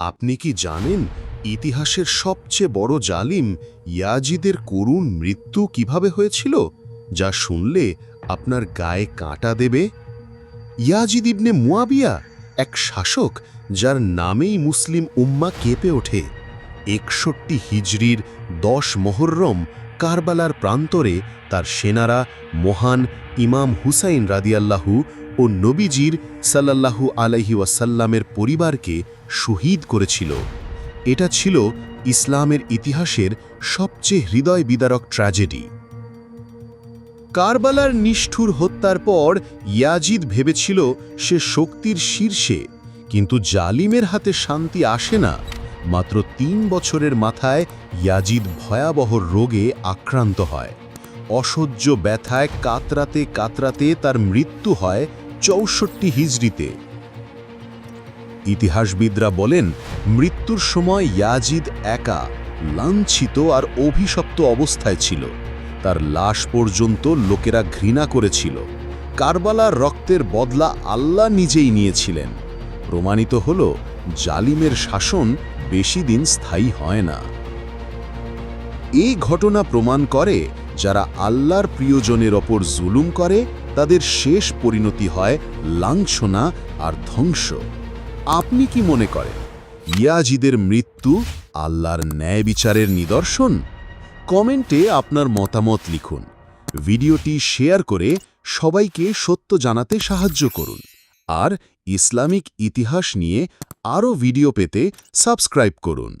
আপনি কি জানেন ইতিহাসের সবচেয়ে বড় জালিম ইয়াজিদের করুণ মৃত্যু কীভাবে হয়েছিল, যা শুনলে আপনার গায়ে কাঁটা দেবে? ইয়াজিদ ইবনে মুয়াবিয়া এক শাসক যার নামেই মুসলিম উম্মা কেঁপে ওঠে। একষট্টি হিজরির দশ মোহররম কারবালার প্রান্তরে তার সেনারা মহান ইমাম হুসাইন রাদিয়াল্লাহু ও নবীজির সাল্লাল্লাহু আলাইহি ওয়াসাল্লামের পরিবারকে শহীদ করেছিল। এটা ছিল ইসলামের ইতিহাসের সবচেয়ে হৃদয় বিদারক ট্র্যাজেডি। কারবালার নিষ্ঠুর হত্যার পর ইয়াজিদ ভেবেছিল সে শক্তির শীর্ষে, কিন্তু জালিমের হাতে শান্তি আসে না। মাত্র তিন বছরের মাথায় ইয়াজিদ ভয়াবহ রোগে আক্রান্ত হয়। অসহ্য ব্যথায় কাতরাতে কাতরাতে তার মৃত্যু হয় চৌষট্টি হিজড়িতে। ইতিহাসবিদরা বলেন, মৃত্যুর সময় ইয়াজিদ একা লাঞ্ছিত আর অভিশপ্ত অবস্থায় ছিল। তার লাশ পর্যন্ত লোকেরা ঘৃণা করেছিল। কারবালার রক্তের বদলা আল্লাহ নিজেই নিয়েছিলেন। প্রমাণিত হল, জালিমের শাসন বেশি দিন স্থায়ী হয় না। এই ঘটনা প্রমাণ করে যারা আল্লাহর প্রিয়জনের ওপর জুলুম করে, তাদের শেষ পরিণতি হয় লাঞ্ছনা আর ধ্বংস। আপনি কি মনে করেন, ইয়াজিদের মৃত্যু আল্লাহর ন্যায় বিচারের নিদর্শন? কমেন্টে আপনার মতামত লিখুন। ভিডিওটি শেয়ার করে সবাইকে সত্য জানাতে সাহায্য করুন। আর ইসলামিক ইতিহাস নিয়ে আরও ভিডিও পেতে সাবস্ক্রাইব করুন।